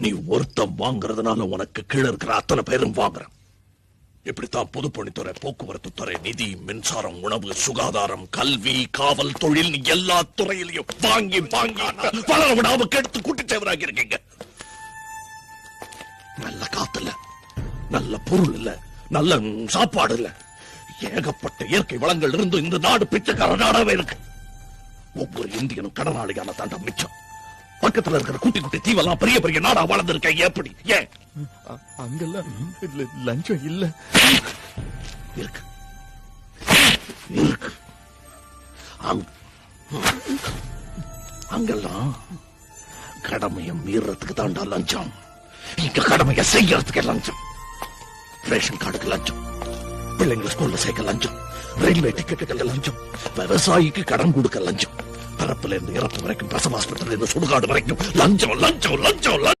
நீ ஒருத்தம் வாங்குறதுனால உனக்கு கீழே இருக்கிற அத்தனை பேரும் வாங்குறேன். இப்படித்தான் பொதுப்பணித்துறை போக்குவரத்து துறை நிதி மின்சாரம் உணவு சுகாதாரம் கல்வி காவல் தொழில் எல்லா துறையிலையும் வாங்கி வாங்கி வளர விடாம கெடுத்து கூட்டிச்சேவராகி இருக்கீங்க. நல்ல காத்து இல்ல. நல்ல பொருள் இல்ல. நல்ல சாப்பாடு இல்ல. ஏகப்பட்ட இயற்கை வளங்கள் இருந்து இந்த நாடு பிச்சைக்கார நாடாவே இருக்கு. ஒவ்வொரு இந்தியனும் கடனாளியான தாண்டம் மிச்சம். பக்கத்துல இருக்கிற குட்டி குட்டி தீவெல்லாம் பெரிய பெரிய நாடா வளர்ந்துருக்க எப்படி ஏன்? அ- அங்கெல்லாம் லஞ்சம் இல்ல. இருக்கு. இருக்கு. அங்க- அங்கெல்லாம் கடமையை மீறதுக்கு தாண்டா லஞ்சம். இங்க கடமையை செய்யறதுக்கு லஞ்சம். ரேஷன் கார்டுக்கு லஞ்சம். பிள்ளைங்களை ஸ்கூல்ல சேர்க்க லஞ்சம். ரயில்வே டிக்கெட்டுக்கு லஞ்சம். விவசாயிக்கு கடன் கொடுக்க லஞ்சம். பிறப்பிலிருந்து இறப்பு வரைக்கும் பிரசவ இருந்து சுடுகாடு வரைக்கும். லஞ்சம் லஞ்சம் லஞ்சம் லஞ்சம்.